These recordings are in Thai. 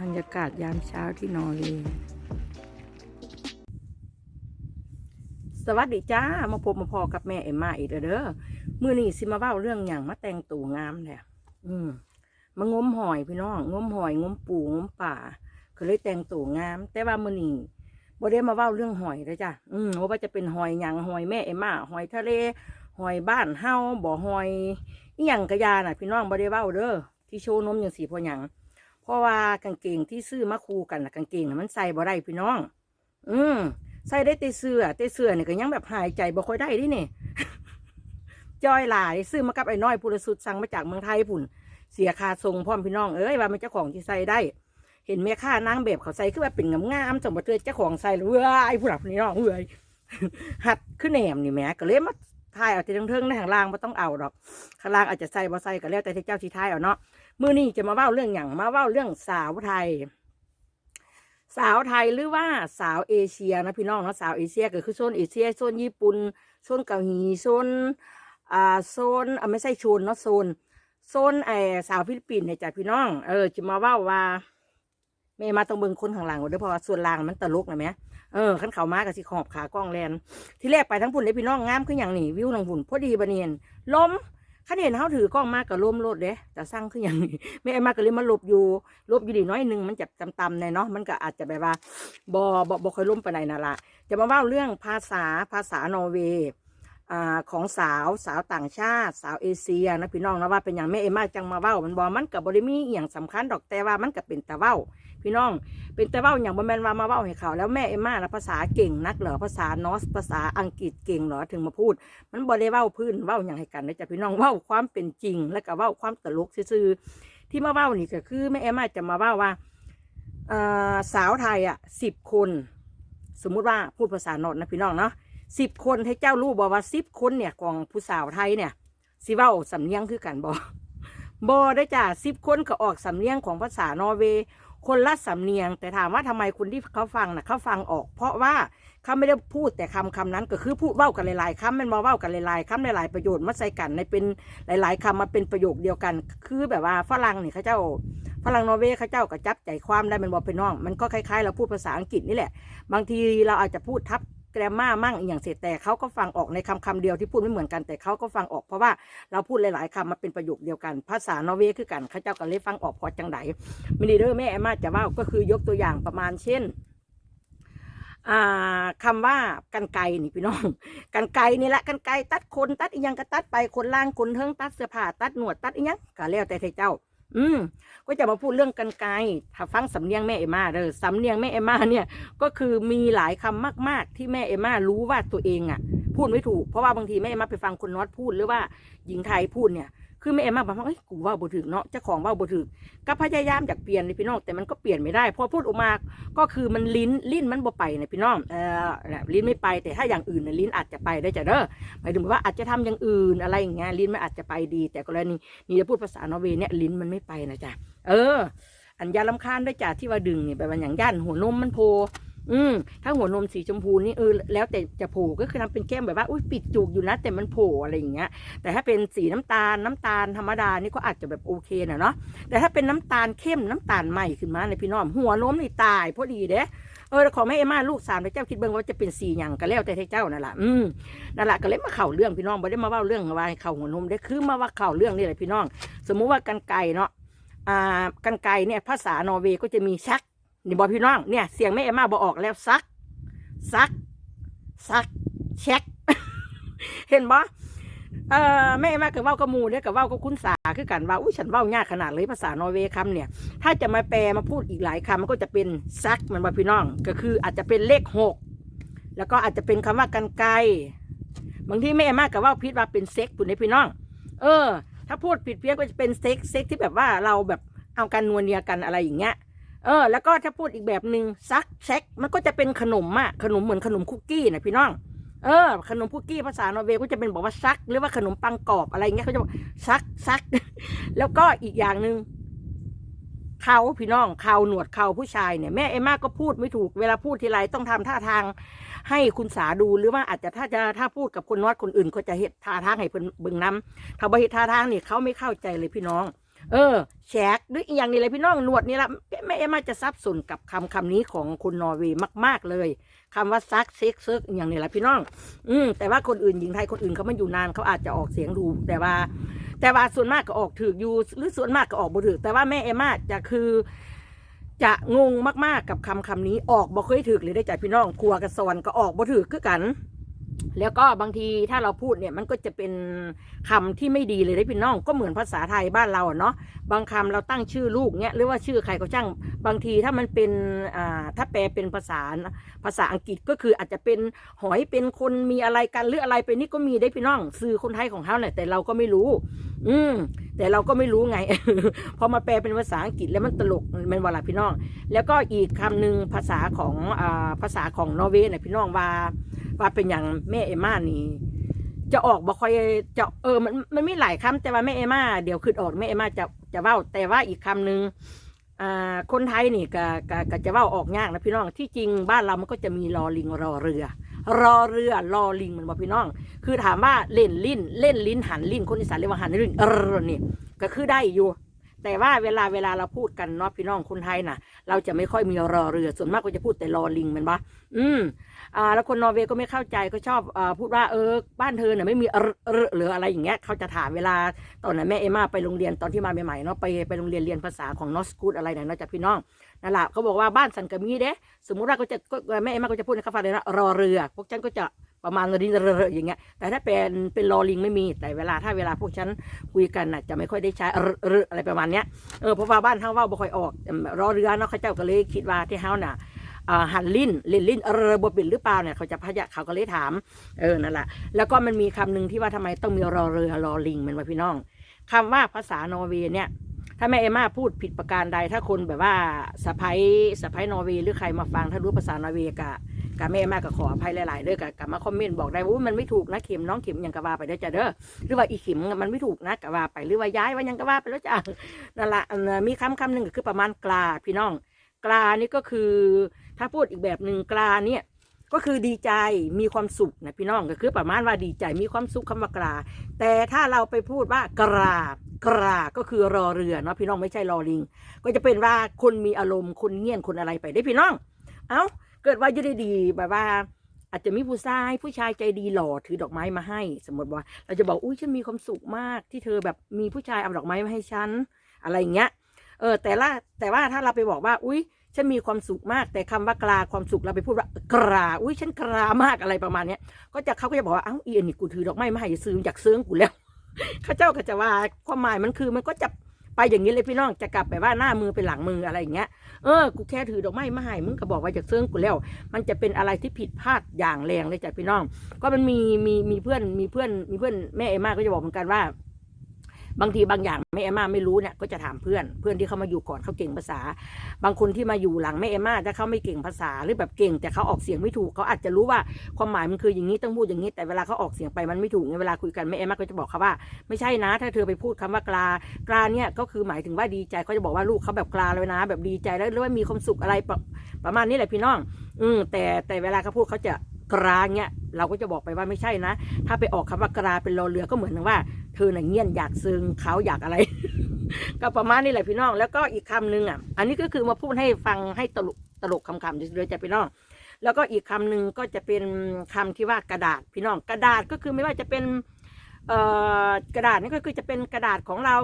บรรยากาศยามเช้าที่นอร์เวย์สวัสดีจ้า มาพบมาพอกับแม่เอ็มมาอีกแล้วเด้อมื้อนี้สิมาเว้าเรื่องอย่างมาแต่งตัวงามแหละอืมมางมหอยพี่น้องงมหอยงมปูงมป่าก็เลยแต่งตัวงาม แต่ว่ามื้อนี้บ่ได้มาเว้าเรื่องหอยเลยจ้ะอืมว่าจะเป็นหอยหยังหอยแม่เอ็มมาหอยทะเลหอยบ้านเฮาบ่อหอยอีหยังกระยาน่ะ พี่น้องบ่ได้เว้าเด้อที่โชว์นมอย่างสีพอหยัง เพราะว่ากางเกงที่ซื้อมาคู่กันน่ะกางเกงน่ะมันใส่บ่ได้พี่น้อง อืมใส่ได้แต่เสื้อแต่เสื้อเนี่ยก็ยังแบบหายใจบ่ค่อยได้ดิเนี่ยจอยหลายซื้อมากับไอ้น้อยพุรสุดสั่งมาจากเมืองไทยพุ่น เสียคาทรงพร้อมพี่น้องเอ้ยว่ามันเจ้าของที่ใส่ได้ เห็นแม่ค้านางแบบเขาใส่คือว่าเป็นงามๆสมบัติเจ้าของใส่เลยเว้ยผู้หลับนี่น้องเว้ยหัดขึ้นแหนมนี่แม่ก็เลยมาถ่ายเอาแต่เทิงๆในข้างล่างไม่ต้องเอาดอกข้างล่างอาจจะใส่บ่ใส่ก็แล้วแต่ที่เจ้าที่ท้ายเอาเนาะ มื่อนี้จะมาเล่าเรื่องอย่างมาเล่าเรื่องสาวไทย สาวไทยหรือว่าสาวเอเชียนะพี่น้องเนาะสาวเอเชียก็คือโซนเอเชียโซนญี่ปุ่นโซนเกาหลีโซนอ่าโซนอ่าไม่ใช่โซนเนาะโซนโซนไอสาวฟิลิปปินส์เนี่ยจ้ะพี่น้องเออจะมาเล่าว่าแม่มาตรงเบิงคนข้างหลังเด้อเพราะว่าส่วนล่างมันตลกนะแม่เออขั้นเขามากับสิขอบขากล้องแลนที่แรกไปทั้งพุ่นเลยพี่น้องงามขึ้นอย่างนี้วิวทางพุ่นพอดีบะเนียนล้ม ขันเห็นเขาถือกล้องมากกับล้มรถเด้แต่สร้างขึ้นอย่างนี้ไม่ไอ้มากก็เลยมาหลบอยู่หลบอยู่ดีน้อยหนึ่งมันจะตำๆในเนาะมันก็อาจจะแบบว่าบอบอบอคอยล้มไปไหนน่ะละจะมาเล่าเรื่องภาษาภาษานอร์เวย์ อของสาวสาวต่างชาติ สาวเอเชียนะพี่น้องนะว่าเป็นอย่างแม่เอมาจังมาเว้ามันบอมันกับบริมีอย่างสำคัญดอกแต่ว่ามันก็เป็นต่เว้า พี่น้องเป็นต่เว้าอย่างบ่แมนว่ามาเว้าให้เขา แล้วแม่เอมานะภาษาเก่งนักเหรอภาษานอสภาษาอังกฤษเก่งเหรอถึงมาพูด มันบ่ได้เว้าพื้นเว้าอย่างให้กันนะจ๊ะพี่น้องเว้าความเป็นจริง แล้วก็เว้าความตลกซื่อที่มาเว้านี่ก็คือแม่เอมาจะมาเว้าว่าสาวไทยอะสิบคน สมมุติว่าพูดภาษานอตนะพี่น้องเนาะ สิบคนให้เจ้ารู้บอกว่าสิบคนเนี่ยของผู้สาวไทยเนี่ยสิเว้าสำเนียงคือกันบอบอได้จ้ะสิบคนก็ออกสำเนียงของภาษานอร์เวย์คนละสำเนียง แต่ถามว่าทำไมคนที่เขาฟังนะเขาฟังออก เพราะว่าเขาไม่ได้พูดแต่คำคำนั้นก็คือพูดเว้ากันหลายๆคำมันมาเว้ากันหลายๆคำหลายๆประโยชน์มาใส่กันในเป็นหลาย ๆคำมาเป็นประโยคเดียวกัน คือแบบว่าฝรั่งนี่เขาเจ้าฝรั่งนอร์เวย์เขาเจ้าก็จับใจความได้มันบอกเป็นน้อง มันก็คล้ายๆ เราพูดภาษาอังกฤษนี่แหละ บางทีเราอาจจะพูดทับ แกรมมามั่งอย่างเสร็จแต่เขาก็ฟังออกในคำคำเดียวที่พูดไม่เหมือนกันแต่เขาก็ฟังออกเพราะว่าเราพูดหลายๆคำมาเป็นประโยคเดียวกัน ภาษานอร์เวย์คือกันเขาเจ้าก็เลยฟังออกพอจังไดมินิเดอร์แม่แอมมาจะว่าก็คือยกตัวอย่างประมาณเช่นอ่าคำว่ากันไกนี่พี่น้อง กันไกนี่แหละกันไกตัดคนตัดอีหยังก็ตัดไปคนล่างคนเทิงตัดเสื้อผ้าตัดหนวดตัดอีหยังก็แล้วแต่เจ้า อืมก็จะมาพูดเรื่องกันไกลถ้าฟังสำเนียงแม่เอมาเด้อสำเนียงแม่เอมาเนี่ย ก็คือมีหลายคำมาก ๆ ที่แม่เอมารู้ว่าตัวเองอะ พูดไม่ถูก เพราะว่าบางทีแม่เอมมาไปฟังคนนอตพูดหรือว่าหญิงไทยพูดเนี่ย คือแม่เอมมาบอกว่าเอ้ยกูว่าบ่ถึกเนาะเจ้าของว่าบ่ถึกก็พยายามอยากเปลี่ยนเลยพี่น้องแต่มันก็เปลี่ยนไม่ได้พอพูดออกมาก็คือมันลิ้นลิ้นมันบ่ไปนะพี่น้องเออลิ้นไม่ไปแต่ถ้าอย่างอื่นนะลิ้นอาจจะไปได้จ้ะเด้อหมายถึงว่าอาจจะทำอย่างอื่นอะไรอย่างเงี้ยลิ้นมันอาจจะไปดี แต่กรณีนี่จะพูดภาษานอร์เวย์เนี่ยลิ้นมันไม่ไปนะจ๊ะเออ อันยาลำคาญด้วยจ้ะที่ว่าดึงเนี่ยแบบอย่างย่านหัวนมมันโผล่ อืมถ้าหัวนมสีชมพูนี่เออแล้วแต่จะโผล่ก็คือทำเป็นแก้มแบบว่าอุ้ยปิดจุกอยู่นะแต่มันโผล่อะไรอย่างเงี้ย แต่ถ้าเป็นสีน้ำตาลน้ำตาลธรรมดานี่ก็อาจจะแบบโอเคนะเนาะแต่ถ้าเป็นน้ำตาลเข้มน้ำตาลใหม่ขึ้นมาในยพี่น้องหัวนมนี่ตายพอดีเด้เออขอแม่เอมมาลูกสามเจ้าคิดเบิ่งว่าจะเป็นสีหยังก็แล้วแต่เจ้านั่นแหละอืมนั่นแหละก็เลยมาเข่าเรื่องพี่น้องไม่ได้มาเว่าเรื่องว่าเข่าหัวนมได้คือมาว่าเข่าเรื่องนี่แหละพี่น้อง สมมุติว่ากันไก่เนาะอ่ากันไก่เนี่ยภาษานอร์เวย์ก็จะมีซัก นี่บอกพี่น้องเนี่ยเสียงแม่เอมมาบอกออกแล้วซัก ซัก ซัก เช็ค เห็นบ่เอ่อแม่มากับว้ากับมูเนี่ยกับว้ากับคุณสาคือกันว่าอุ้ยฉันว้ายากขนาดเลยภาษานอร์เวย์คำเนี่ย ถ้าจะมาแปลมาพูดอีกหลายคำมันก็จะเป็นซักมันบ่พี่น้อง ก็คืออาจจะเป็นเลขหกแล้วก็อาจจะเป็นคำว่ากันไกลบางทีแม่มากกับว่าพิดว่าเป็นเซ็กปุ่นในพี่น้อง เออ ถ้าพูดผิดเพี้ยนก็จะเป็นเซ็กเซ็กที่แบบว่าเราแบบเอากันนวลเนียกันอะไรอย่างเงี้ย เออ แล้วก็ถ้าพูดอีกแบบหนึ่งซักเช็คมันก็จะเป็นขนมอะขนมเหมือนขนมคุกกี้นะพี่น้องเออขนมคุกกี้ภาษานอร์เวย์ก็จะเป็นบอกว่าซัก หรือว่าขนมปังกรอบอะไรเงี้ยเขาจะบอกซักซัก แล้วก็อีกอย่างหนึ่งเขาพี่น้องเขาหนวดเขาผู้ชายเนี่ยแม่เอมมาก็พูดไม่ถูกเวลาพูดทีไรต้องทำท่าทาง ให้คุณสาดูหรือว่าอาจจะถ้าจะถ้าพูดกับคนนอดคนอื่นก็จะเห็ดท่าทางให้เพิ่นเบิ่งน้ำถ้าบ่เห็ดท่าทางเนี่ยเขาไม่เข้าใจเลยพี่น้อง เออแฉกหรืออีกอย่างนี้เลยพี่น้องหนวดนี่ละแม่เอ็มมาจะซับสนกับคำคำนี้ของคนนอร์เวย์มากๆเลยคำว่าซักเซ็กเซิกอย่างนี้แหละพี่น้อง อืมแต่ว่าคนอื่นหญิงไทยคนอื่นเขาไม่อยู่นานเขาอาจจะออกเสียงดูแต่ว่า แต่ว่าส่วนมากก็ออกถืออยู่ หรือส่วนมากก็ออกบ่ถือแต่ว่าแม่เอ็มมาจะคือจะงงมากๆกับคำคำนี้ออกบ่เคยถือเลยได้จากพี่น้องครัวกระสอนก็ออกบ่ถือคือกัน แล้วก็บางทีถ้าเราพูดเนี่ยมันก็จะเป็นคำที่ไม่ดีเลยได้พี่น้องก็เหมือนภาษาไทยบ้านเราเนาะบางคำเราตั้งชื่อลูกเนี่ยหรือว่าชื่อใครก็ช่างบางทีถ้ามันเป็นอ่าถ้าแปลเป็นภาษาภาษาอังกฤษก็คืออาจจะเป็นหอยเป็นคนมีอะไรกันหรืออะไรไปนี่ก็มีได้พี่น้องสื่อคนไทยของเขาเนี่ยแต่เราก็ไม่รู้ อืมแต่เราก็ไม่รู้ไง พอมาแปลเป็นภาษาอังกฤษแล้วมันตลกมันว่าพี่น้อง แล้วก็อีกคำหนึ่งภาษาของอ่าภาษาของนอร์เวย์เนี่ยพี่น้องว่า ว่าเป็นอย่างแม่เอม่านี่จะออกบ่ค่อยจะเออมันมันมีหลายคำแต่ว่าแม่เอม่าเดี๋ยวขึ้นออกแม่เอม่าจะจะเว้าแต่ว่าอีกคำหนึ่งอ่าคนไทยนี่ก็ก็ก็จะเว้าออกยากนะพี่น้องที่จริงบ้านเรามันก็จะมีรอลิงรอเรือ รอเรือรอลิงมันบอกพี่น้อง คือถามว่าเล่นลิ้นเล่นลิ้นหันลิ้นคนอีสานเรียกว่าหันลิ้นเออนี่ก็คือได้อยู่แต่ว่าเวลาเวลาเราพูดกันเนาะพี่น้องคนไทยน่ะ เราจะไม่ค่อยมีรอเรือส่วนมากก็จะพูดแต่รอลิงแมันปะอืม อ่าแล้วคนนอร์เวย์ก็ไม่เข้าใจก็ชอบอ่าพูดว่าเออบ้านเธอเนี่ยไม่มีเออเออหรืออะไรอย่างเงี้ยเขาจะถามเวลาตอนนั้นแม่เอมาไปโรงเรียนตอนที่มาใหม่ๆเนาะไปไปโรงเรียนเรียนภาษาของนอสกูดอะไรเนี่ยเนาะจากพี่น้องนั่นแหละเขาบอกว่าบ้านสันกะมีเด้สมมุติว่าก็จะก็แม่เอมาก็จะพูดในคาฟังเลยนะรอเรือ พวกฉันก็จะประมาณรินเรืออย่างเงี้ยแต่ถ้าเป็นเป็นรอลิงไม่มีแต่เวลาถ้าเวลาพวกฉันคุยกันน่ะจะไม่ค่อยได้ใช้เออเอออะไรประมาณเนี้ยเออเพราะว่าบ้านเฮาเว่าบ่ค่อยออกรอเรือเนาะเขาเจ้าก็เลยคิดว่าที่เฮาน่ะอ่า หันลิ้นล่นลิ้นเออบ่เป็นหรือเปล่าเนี่ยเขาจะพะยะเขาก็เลยถามเออนั่นแหละแล้วก็มันมีคำหนึ่งที่ว่าทำไมต้องมีรอเรือรอลิงมันว่าพี่น้องคำว่าภาษานอร์เวย์เนี่ยถ้าแม่เอมาพูดผิดประการใด ถ้าคนแบบว่าสะพ้ายสะพ้ายนอร์เวย์หรือใครมาฟังถ้ารู้ภาษานอร์เวย์กะกะแม่เอมมาก็ขออภัยหลายๆเด้อกะกะมาคอมเมนต์บอกได้ว่ามันไม่ถูกนะเข็มน้องเข็มยังกะว่าไปเด้อจ้ะเด้อหรือว่าอีเข็มมันไม่ถูกนะกะว่าไปหรือว่าย้ายว่ายังกะว่าไปแล้วจ้ะนั่นละอันน่ะมีคำคำหนึ่งก็คือประมาณกลาพี่น้อง กลานี่ก็คือ ถ้าพูดอีกแบบหนึ่งกลาเนี่ยก็คือดีใจมีความสุขนะพี่น้องก็คือประมาณว่าดีใจมีความสุขคำว่ากลาแต่ถ้าเราไปพูดว่ากรากราก็คือรอเรือเนาะพี่น้องไม่ใช่รอลิง ก็จะเป็นว่าคนมีอารมณ์คนเงียนคนอะไรไปได้พี่น้อง เอ้าเกิดว่าอยู่ดีๆแบบว่า อาจจะมีผู้ชายผู้ชายใจดีหล่อถือดอกไม้มาให้ สมมติว่า เราจะบอกอุ้ยฉันมีความสุขมากที่เธอแบบมีผู้ชายเอาดอกไม้มาให้ฉันอะไรอย่างเงี้ยเออแต่ละแต่ว่าถ้าเราไปบอกว่า อุ้ย ฉันมีความสุขมากแต่คำว่ากลาความสุขเราไปพูดว่ากราอุ้ยฉันกรามากอะไรประมาณเนี้ยก็จะเขาก็จะบอกว่าเอ้าอีอันนี้กูถือดอกไม้มาให้ซื้อจากเซื้องกูแล้วข้าเจ้าก็จะว่าความหมายมันคือมันก็จะไปอย่างนี้เลยพี่น้องจะกลับไปว่าหน้ามือเป็นหลังมืออะไรอย่างเงี้ยเออกูแค่ถือดอกไม้มาให้มึงก็บอกว่าจากเซื้องกูแล้ว มันจะเป็นอะไรที่ผิดพลาดอย่างแรงเลยจ้ะพี่น้อง ก็มันมีมีมีเพื่อนมีเพื่อนมีเพื่อนแม่เอมมาก็จะบอกเหมือนกันว่า บางทีบางอย่างแม่เอมาไม่รู้เนี่ยก็จะถามเพื่อนเพื่อนที่เขามาอยู่ก่อนเขาเก่งภาษา บางคนที่มาอยู่หลังแม่เอมาถ้าเขาไม่เก่งภาษาหรือแบบเก่ง แต่เขาออกเสียงไม่ถูกเขาอาจจะรู้ว่าความหมายมันคืออย่างนี้ต้องพูดอย่างนี้ แต่เวลาเขาออกเสียงไปมันไม่ถูกไงเวลาคุยกันแม่เอมาก็จะบอกเขาว่า ไม่ใช่นะ ถ้าเธอไปพูดคำว่ากลากลาเนี่ยก็คือหมายถึงว่าดีใจเขาจะบอกว่าลูกเขาแบบกลาเลยนะ แบบดีใจแล้วหรือว่ามีความสุขอะไรประมาณนี้แหละพี่น้อง อืมแต่แต่เวลาเขาพูดเขาจะกราเนี่ยเราก็จะบอกไปว่าไม่ใช่นะ ถ้าไปออกคำว่ากราเป็นรอเรือก็เหมือนว่า เธอน่ะเงียนอยากซึงเขาอยากอะไร ก็ประมาณนี้แหละพี่น้อง แล้วก็อีกคำหนึ่งอะ อันนี้ก็คือมาพูดให้ฟังให้ตลกตลกคำๆเฉยๆจะพี่น้อง แล้วก็อีกคำหนึ่งก็จะเป็นคำที่ว่ากระดาษพี่น้อง กระดาษก็คือไม่ว่าจะเป็นเอ่อกระดาษนี่ก็คือจะเป็นกระดาษของเรา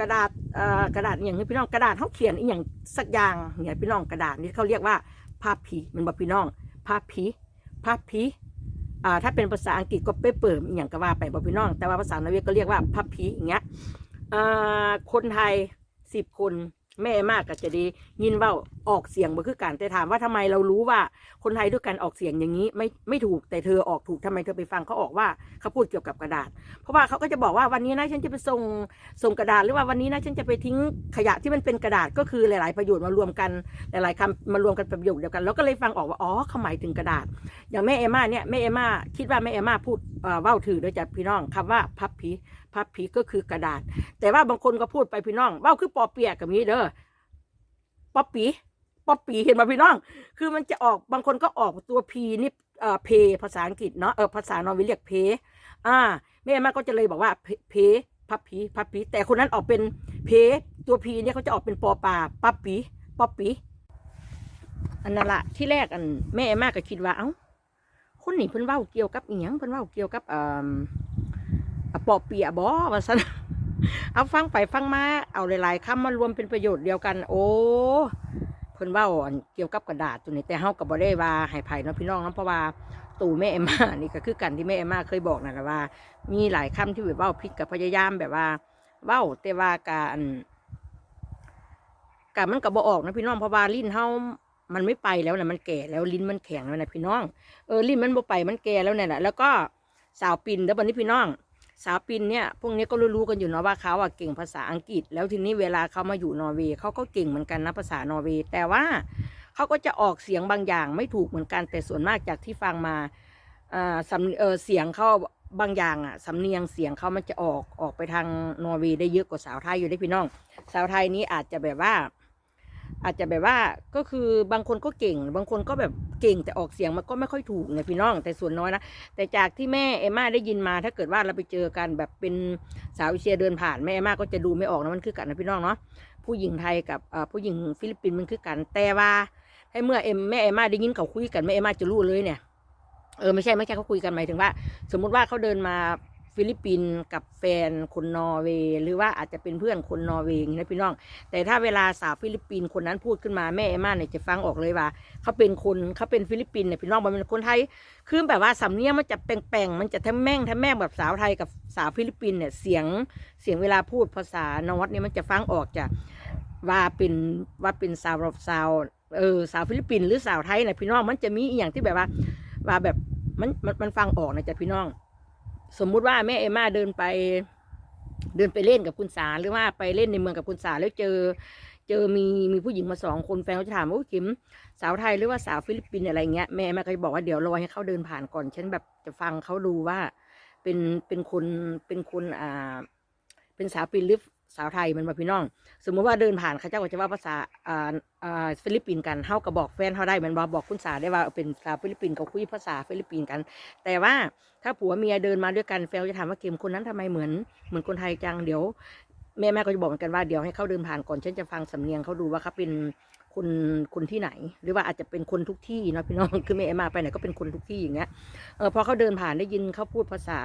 กระดาษเอ่อกระดาษอย่างนี้พี่น้องกระดาษเขาเขียนอีกอย่างสักอย่างเนี่ยพี่น้องกระดาษนี่เขาเรียกว่าภาพผีมันบอกพี่น้องภาพผีภาพผี อ่าถ้าเป็นภาษาอังกฤษก็เปเปิมอย่างก็ว่าไปบอกพี่น้อง แต่ว่าภาษานอร์เวย์ก็เรียกว่าพับพีอย่างเงี้ยอ่าคนไทยสิบคนแม่มากก็จะดียินเว้าออกเสียงบ่คือกันแต่ถามว่าทำไมเรารู้ว่าคนไทยด้วยกันออกเสียงอย่างนี้ไม่ไม่ถูกแต่เธอออกถูกทำไมเธอไปฟังเขาออกว่าเขาพูดเกี่ยวกับกระดาษ เพราะว่าเขาก็จะบอกว่าวันนี้นะฉันจะไปส่งส่งกระดาษหรือว่าวันนี้นะฉันจะไปทิ้งขยะที่มันเป็นกระดาษก็คือหลาย ๆ ประโยชน์มารวมกันหลาย ๆคำมารวมกันประโยคเดียวกันแล้วก็เลยฟังออกว่าอ๋อเขาหมายถึงกระดาษ อย่างแม่เอม่าเนี่ยแม่เอม่าคิดว่าแม่เอม่าพูดเอ่อว้าถือโดยจากพี่น้องคำว่าพับผีพับผีก็คือกระดาษ แต่ว่าบางคนก็พูดไปพี่น้องว้าคือปอเปียกกับนี้เด้อปอปี ปอปีเห็นไหมพี่น้อง คือมันจะออกบางคนก็ออกตัวพีนี่เอ่อเพภาษาอังกฤษเนาะเออภาษานอร์เวย์เรียกเพอ่าแม่เอมม่าก็จะเลยบอกว่าเพพับผีพับผีแต่คนนั้นออกเป็นเพตัวพีเนี่ยเขาจะออกเป็นปอปลาปับปีป๊อปปีอันนั้นละที่แรกอันแม่เอมมาก็คิดว่าเอ้าคนนี้เพิ่นเว้าเกี่ยวกับอีหยังเพิ่นเว้าเกี่ยวกับเอ่อปอเปียบอว่าซั่นเอาฟังไปฟังมาเอาหลายๆคำมารวมเป็นประโยชน์เดียวกัน โอ้ พิ่นเว้าอันเกี่ยวกับกระดาษตัวนี้แต่เฮาก็บ่ได้ว่าให้ไผเนาะพี่น้องเนาะเพราะว่าตู่แม่เอมมานี่ก็คือกันที่แม่เอมมาเคยบอกนั่นแหละว่า มีหลายคำที่แบบเว้าผิดกับพยายามแบบว่าเว้าแต่ว่าการการมันก็บ่ออกนะพี่น้องเพราะว่าลิ้นเฮามันไม่ไปแล้วนะมันแก่แล้วลิ้นมันแข็งแล้วนะพี่น้องเออลิ้นมันบ่ไปมันแก่แล้วเนี่ยแหละแล้วก็สาวปินแล้วบัดนี้พี่น้อง สาวปินเนี่ยพวกนี้ก็รู้ๆกันอยู่เนาะว่าเขาอะเก่งภาษาอังกฤษ แล้วทีนี้เวลาเขามาอยู่นอร์เวย์เขาก็เก่งเหมือนกันนะภาษานอร์เวย์แต่ว่าเขาก็จะออกเสียงบางอย่างไม่ถูกเหมือนกันแต่ส่วนมากจากที่ฟังมาอ่าสำเออเสียงเขาบางอย่างอะสำเนียงเสียงเขามันจะออกออกไปทางนอร์เวย์ได้เยอะกว่าสาวไทยอยู่ได้พี่น้อง สาวไทยนี้อาจจะแบบว่า อาจจะแบบว่าก็คือบางคนก็เก่ง บางคนก็แบบเก่งแต่ออกเสียงมันก็ไม่ค่อยถูกไงพี่น้อง แต่ส่วนน้อยนะแต่จากที่แม่เอม่าได้ยินมาถ้าเกิดว่าเราไปเจอกันแบบเป็นสาวเอเชียเดินผ่านแม่เอม่าก็จะดูไม่ออกนะมันคือกันนะพี่น้องเนาะผู้หญิงไทยกับผู้หญิงฟิลิปปินส์มันคือกันแต่ว่าให้เมื่อเอ็มแม่เอม่าได้ยินเขาคุยกันแม่เอมม่าจะรู้เลยเนี่ยเออไม่ใช่ไม่ใช่เขาคุยกันหมายถึงว่า สมมุติว่าเขาเดินมา ฟิลิปปินส์กับแฟนคนนอร์เวย์หรือว่าอาจจะเป็นเพื่อนคนนอร์เวย์นะพี่น้อง แต่ถ้าเวลาสาวฟิลิปปินส์คนนั้นพูดขึ้นมาแม่เอมม่าเนี่ยจะฟังออกเลยว่าเขาเป็นคนเขาเป็นฟิลิปปินส์เนี่ยพี่น้องมันเป็นคนไทยคือแบบว่าสำเนียงมันจะแปลงๆมันจะแทมแม่งแทมแม่งแบบสาวไทยกับสาวฟิลิปปินส์เนี่ยเสียงเสียงเวลาพูดภาษานอตเนี่ยมันจะฟังออกจากว่าเป็นว่าเป็นสาวรบสาวเออสาวฟิลิปปินส์หรือสาวไทยเนี่ยพี่น้องมันจะมีอย่างที่แบบว่าว่าแบบมันมันมันฟังออกนะจ๊ะพี่น้อง สมมุติว่าแม่เอม่าเดินไป เดินไปเล่นกับคุณสาหรือว่าไปเล่นในเมืองกับคุณสาแล้วเจอ เจอมีมีผู้หญิงมาสองคนแฟนเขาจะถามว่าคิมสาวไทยหรือว่าสาวฟิลิปปินส์อะไรเงี้ยแม่แม่ก็จะบอกว่าเดี๋ยวรอให้เขาเดินผ่านก่อนฉันแบบจะฟังเขาดูว่าเป็นเป็นคนเป็นคนอ่าเป็นสาวฟิลิป สาวไทยมันมาพี่น้อง สมมติว่าเดินผ่านเขาเจ้าก็จะว่าภาษาอ่าอ่าฟิลิปปินส์กันเฮาก็บอกแฟนเขาได้มันบอกบอกคุณสาได้ว่าเป็นสาวฟิลิปปินส์เขาคุยภาษาฟิลิปปินส์กัน แต่ว่าถ้าผัวเมียเดินมาด้วยกันแฟนจะถามว่าเกมคนนั้นทำไมเหมือนเหมือนคนไทยจังเดี๋ยวแม่แม่ก็จะบอกเหมือนกันว่าเดี๋ยวให้เขาเดินผ่านก่อนฉันจะฟังสำเนียงเขาดูว่าเขาเป็นคนคนที่ไหน หรือว่าอาจจะเป็นคนทุกที่เนาะพี่น้องคือแม่มมาไปไหนก็เป็นคนทุกที่อย่างเงี้ยเออพอเขาเดินผ่านได้ยินเขาพูดภาษา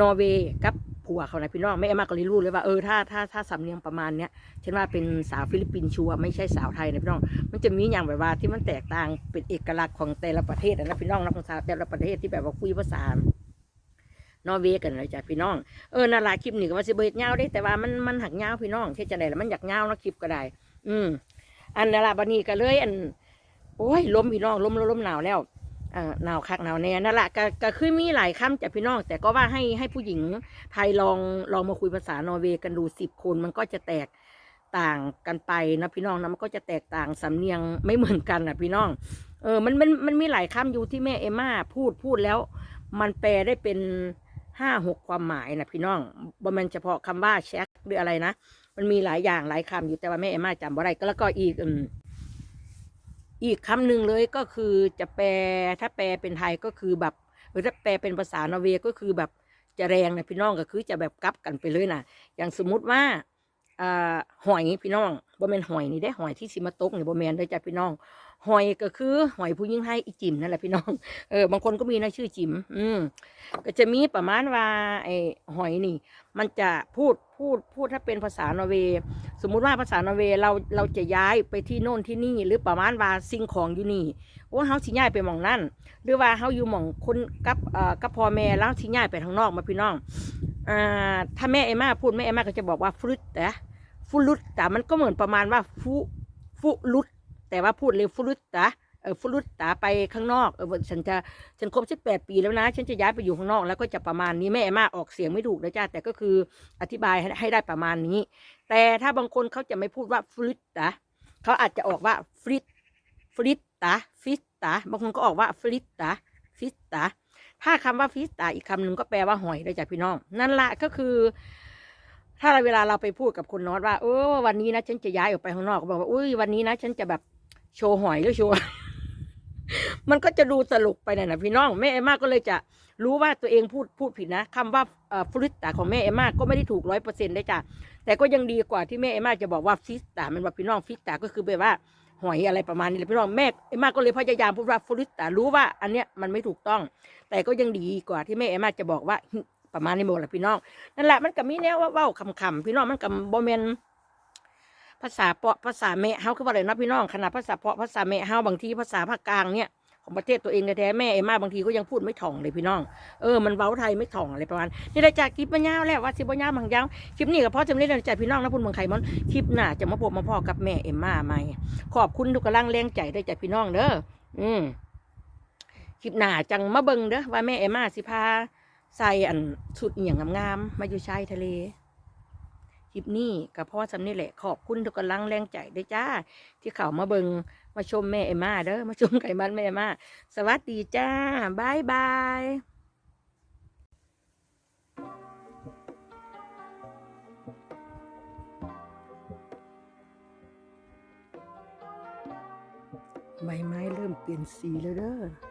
นอร์เวย์กับ ผัวเขานะพี่น้องแม่เอมมาก็เลยรู้เลยว่าเออถ้าถ้าถ้าสำเนียงประมาณเนี้ยฉันว่าเป็นสาวฟิลิปปินส์ชัวร์ไม่ใช่สาวไทยนะพี่น้อง มันจะมีอย่างแบบว่าที่มันแตกต่างเป็นเอกลักษณ์ของแต่ละประเทศนะพี่น้องนะของสาวแต่ละประเทศที่แบบว่าคุยภาษานอร์เวย์กันเลยจ้ะพี่น้อง เออนาราคลิปนี่ก็ว่าสิเบิดยาได้แต่ว่ามันมันหักยาพี่น้องเช่นจังไดล่ะมันอยากยาเนาะคลิปก็ได้ อืม อันนาราบันนี้ก็เลย อัน โอ้ยลมพี่น้องลมลมหนาวแล้ว หนาวคักหนาวแน่นั่นแหละก็ก็คือมีหลายคำจากพี่น้องแต่ก็ว่าให้ให้ผู้หญิงไทยลองลองมาคุยภาษานอร์เวย์กันดูสิบคนมันก็จะแตกต่างกันไปนะพี่น้องนะมันก็จะแตกต่างสำเนียงไม่เหมือนกันนะพี่น้อง เออมันมันมันมีหลายคำอยู่ที่แม่เอม่าพูดพูดแล้ว มันแปลได้เป็นห้าหกความหมายนะพี่น้องบ่มันเฉพาะคำว่าแช็คหรืออะไรนะมันมีหลายอย่างหลายคำอยู่แต่ว่าแม่เอมม่าจำบ่ได้ก็แล้วก็อีกอืม อีกคำหนึ่งเลยก็คือจะแปลถ้าแปลเป็นไทยก็คือแบบหรือถ้าแปลเป็นภาษานอร์เวย์ก็คือแบบจะแรงนะพี่น้องก็คือจะแบบกลับกันไปเลยนะอย่างสมมุติว่าหอยพี่น้องบ่แมนหอยนี่ได้หอยที่สิมาตกนี่บ่แมนเด้จ้ะพี่น้อง หอยก็คือ หอยผู้ยิ่งให้อีจิมนั่นแหละพี่น้องเออบางคนก็มีนะชื่อจิม อืมก็จะมีประมาณว่าไอ้หอยนี่ มันจะพูด พูดพูดถ้าเป็นภาษานอร์เวย์สมมุติว่าภาษานอร์เวย์เราเราจะย้ายไปที่โน่นที่นี่ หรือประมาณว่าสิ่งของอยู่นี่โอ้เฮาสิย้ายไปหมองนั่นหรือว่าเฮาอยู่หมองคนกับเอ่อกับพ่อแม่แล้วสิย้ายไปทางนอกมาพี่น้องอ่าถ้าแม่เอมมาพูดแม่เอมมาก็จะบอกว่าฟรุตแต่ฟรุตแต่มันก็เหมือนประมาณว่าฟุฟุลุตแต่ว่าพูดเร็วฟรุตตะ เออฟรุตตาไปข้างนอกเออฉันจะฉันครบสิบแปดปีแล้วนะ ฉันจะย้ายไปอยู่ข้างนอกแล้วก็จะประมาณนี้แม่มมาออกเสียงไม่ถูกนะจ้าแต่ก็คืออธิบายให้ได้ประมาณนี้ แต่ถ้าบางคนเขาจะไม่พูดว่าฟริตตะเขาอาจจะออกว่าฟริตฟริตตะฟิตตะบางคนก็ออกว่าฟริตตะฟิตตะถ้าคำว่าฟิตตะอีกคำหนึ่งก็แปลว่าหอยได้จาพี่น้อง นั่นละก็คือ ถ้าเราเวลาเราไปพูดกับคนนอตว่าเออวันนี้นะฉันจะย้ายออกไปข้างนอกก็บอกว่าอุ้ยวันนี้นะ ฉันจะแบบโชว์หอยหรือโชว์ มันก็จะดูตลกไปหน่อยนะพี่น้องแม่เอมาก็เลยจะรู้ว่าตัวเองพูดพูดผิดนะคำว่าฟรุตตาของแม่เอมาก็ไม่ได้ถูกร้อยเปอร์เซ็นต์ได้จ้ะแต่ก็ยังดีกว่าที่แม่เอมมาจะบอกว่าฟิสตามันว่าพี่น้องฟิสตาก็คือแบบว่าหอยอะไรประมาณนี้แหละพี่น้องแม่เอมาก็เลยพยายามพูดว่าฟรุตตารู้ว่าอันเนี้ยมันไม่ถูกต้อง แต่ก็ยังดีกว่าที่แม่เอมมาจะบอกว่าประมาณนี้หมดแหละพี่น้องนั่นแหละมันก็มีแนวว่าเว้าคำๆพี่น้องมันก็บ่แม่น ภาษาเปาะภาษาแม่เฮาคือว่าอะไรนาะพี่น้องขนาดภาษาเปาะภาษาแม่เฮาบางทีภาษาภาคกลางเนี่ยของประเทศตัวเองแท้ๆแม่เอมมาบางทีก็ยังพูดไม่ถ่องเลยพี่น้องเออมันเว้าไทยไม่ถ่องอะไรประมาณนี่ได้จากคลิปมายาวแล้วว่าสิบ่ยาวบางยาวคลิปนี้ก็เพราะจำได้เรื่องใจพี่น้องนะพุ่นเมืองไข่มันคลิปหน้าจะมาพบมาพ่อกับแม่เอมมาใหมขอบคุณทุกกำลังแรงใจได้จากพี่น้องเด้ออืมคลิปหน้าจังมาเบิ่งเด้อว่าแม่เอมมาสิพาใส่อันสุดเหี่ยงงามๆมาอยู่ชายทะเล คลิปนี้ก็เพราะว่าสำนี่แหละขอบคุณทุกกำลังแรงใจด้วยจ้า ที่เขามาเบิงมาชมแม่เอมาเด้อมาชมไก่มันแม่เอมาสวัสดีจ้าบายบายใบไม้เริ่มเปลี่ยนสีแล้วเด้อ